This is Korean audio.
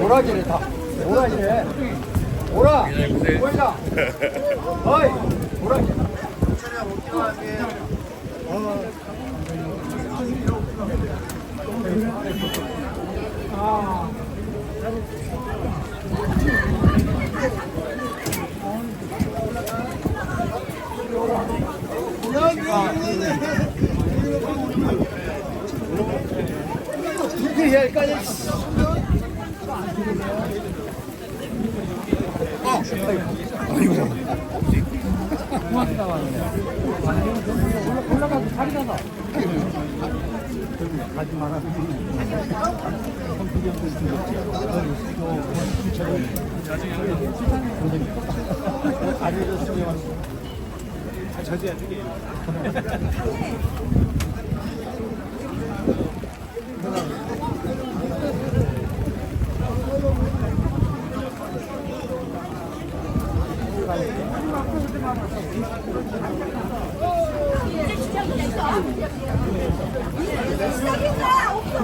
오라기래 다. 오라기래. 오라. 오이다. 어이. 해야 할거 아니야. 올라가서 마라. 시작했다. 없어.